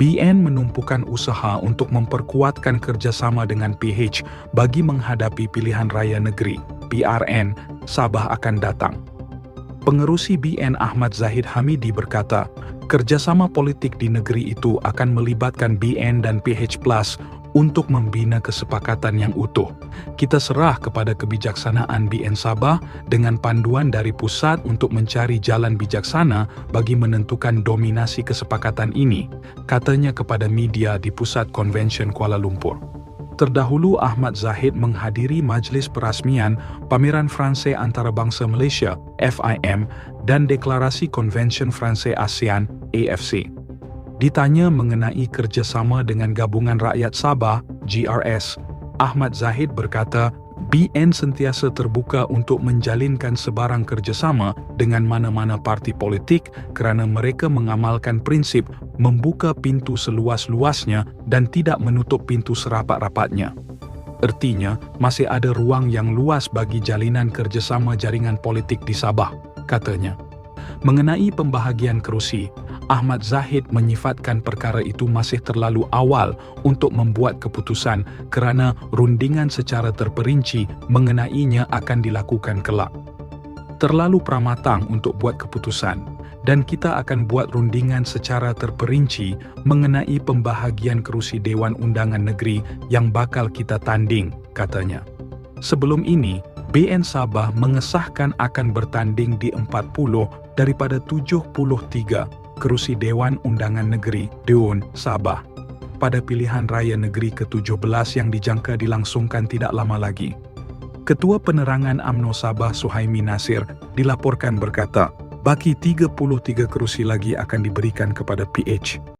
BN menumpukan usaha untuk memperkuatkan kerjasama dengan PH bagi menghadapi pilihan raya negeri, PRN, Sabah akan datang. Pengerusi BN Ahmad Zahid Hamidi berkata, kerjasama politik di negeri itu akan melibatkan BN dan PH Plus untuk membina kesepakatan yang utuh. Kita serah kepada kebijaksanaan BN Sabah dengan panduan dari pusat untuk mencari jalan bijaksana bagi menentukan dominasi kesepakatan ini, katanya kepada media di Pusat Konvensyen Kuala Lumpur. Terdahulu Ahmad Zahid menghadiri majlis perasmian Pameran Franse Antarabangsa Malaysia FIM dan Deklarasi Konvensyen Franse ASEAN AFC. Ditanya mengenai kerjasama dengan Gabungan Rakyat Sabah, GRS, Ahmad Zahid berkata, BN sentiasa terbuka untuk menjalinkan sebarang kerjasama dengan mana-mana parti politik kerana mereka mengamalkan prinsip membuka pintu seluas-luasnya dan tidak menutup pintu serapat-rapatnya. Ertinya, masih ada ruang yang luas bagi jalinan kerjasama jaringan politik di Sabah, katanya. Mengenai pembahagian kerusi, Ahmad Zahid menyifatkan perkara itu masih terlalu awal untuk membuat keputusan kerana rundingan secara terperinci mengenainya akan dilakukan kelak. Terlalu pramatang untuk buat keputusan dan kita akan buat rundingan secara terperinci mengenai pembahagian kerusi Dewan Undangan Negeri yang bakal kita tanding, katanya. Sebelum ini, BN Sabah mengesahkan akan bertanding di 40 daripada 73 kerusi Dewan Undangan Negeri Dewan Sabah pada pilihan raya negeri ke-17 yang dijangka dilangsungkan tidak lama lagi. Ketua Penerangan AMNO Sabah Suhaimi Nasir dilaporkan berkata, baki 33 kerusi lagi akan diberikan kepada PH.